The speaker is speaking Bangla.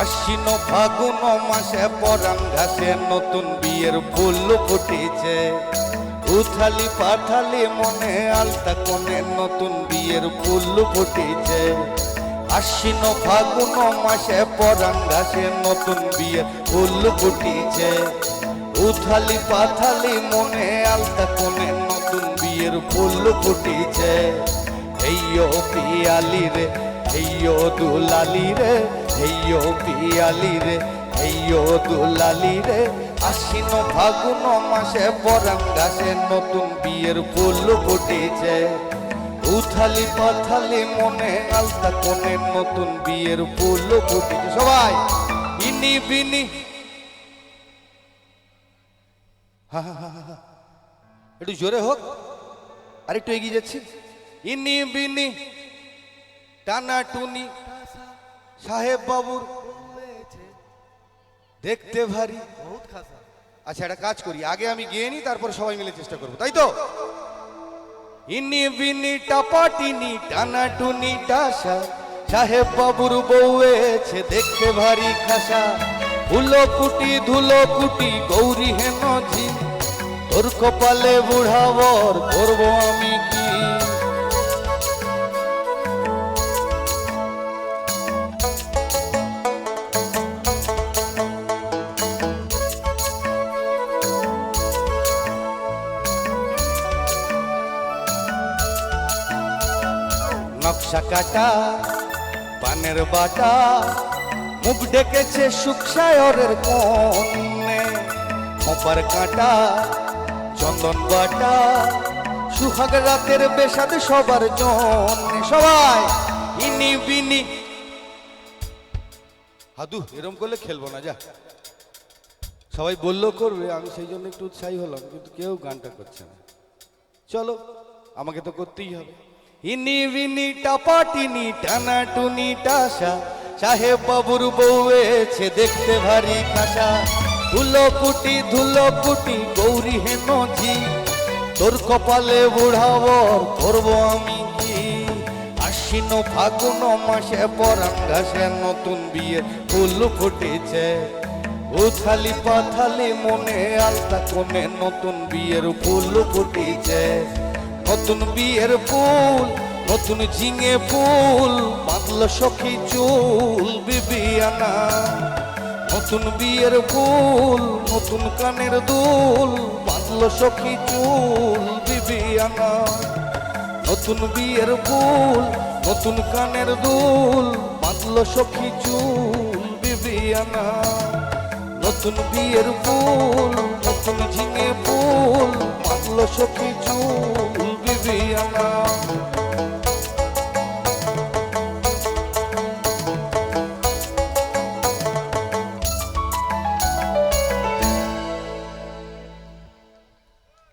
আশ্বিন ফাগুন মাসে পরাণ ঘাসে নতুন বিয়ের ফুল ফুটেছে। উথালি পাথালি মনে আলতা কোণে নতুন বিয়ের ফুল ফুটেছে। আশ্বিন ফাগুন মাসে পরাণ ঘাসে নতুন বিয়ের ফুল ফুটেছে। উথালি পাথালি মনে আলতা কোণে নতুন বিয়ের ফুল ফুটেছে। হেইয়ো পিয়ালি রে, হেইয়ো দুলালি রে হেইয়ো পিয়ালি রে, হেইয়ো দুলালি রে। আশ্বিন ফাগুন মাসে, পরাণ গাছে নতুন বিয়ের ফুল ফুটেছে। উথালি পাথালি মনে আলতা কোনে নতুন বিয়ের ফুল ফুটেছে। সবাই ইনি বিনি। একটু জোরে হোক আর একটু এগিয়ে যাচ্ছি। ইনি, বিনি, টানা টুনি। সাহেব বাবুর দেখতে ভারী। বহুত খাসা। আচ্ছা একটা কাজ করি। আগে আমি গিয়ে নি তারপর সবাই মিলে চেষ্টা করব। তাই তো? ইনি বিনি টাপাটিনি টানা টুনি টাসা। সাহেব বাবুর বউয়েছে দেখতে ভারী খাসা। ধুলো কুটি ধুলো কুটি গৌরী হেন ঝি। তোর কপালে বুড়াবর করব আমি কি? নকশা কাটা, পানের বাটা, মুখ ডেকেছে সুখসায়রের কনে খোপার কাটা, চন্দন বাটা, সুহাগ রাতের বেসাদ সবার জন্য। সবাই, ইনি বিনি। হাদু, এরম করলে খেলব না, যা। সবাই বলল করবে, আমি সেই জন্য একটু উৎসাহী হলাম, কিন্তু কেউ গানটা করছে না। চলো, আমাকে তো করতেই হবে। ইনি বিনি টাপাটিনি টানা টুনি টাসা সাহেব বাবুর বউয়েছে দেখতে ভারী খাসা ধুলো কুটি ধুলো কুটি, গৌরী হেন ঝি। তোর কপালে বুড়াবর করব আমি কি? আশ্বিন ফাগুন মাসে পরাণ ঘাসে নতুন বিয়ে ফুল ফুটেছে। উথালি পাথালি মনে আলতা কোণে নতুন বিয়ের ফুল ফুটেছে। নতুন বিয়ের ফুল, নতুন ঝিঙে ফুল, বাঁধল সখী চুল বিবিয়ানা নতুন বিয়ের ফুল, নতুন কানের দুল, বাঁধল সখী চুল বিবিয়ানা নতুন বিয়ের ফুল, নতুন কানের দুল, বাঁধল সখী চুল বিবিয়ানা নতুন বিয়ের ফুল, নতুন ঝিঙে ফুল, বাঁধল সখী চুল দিয়া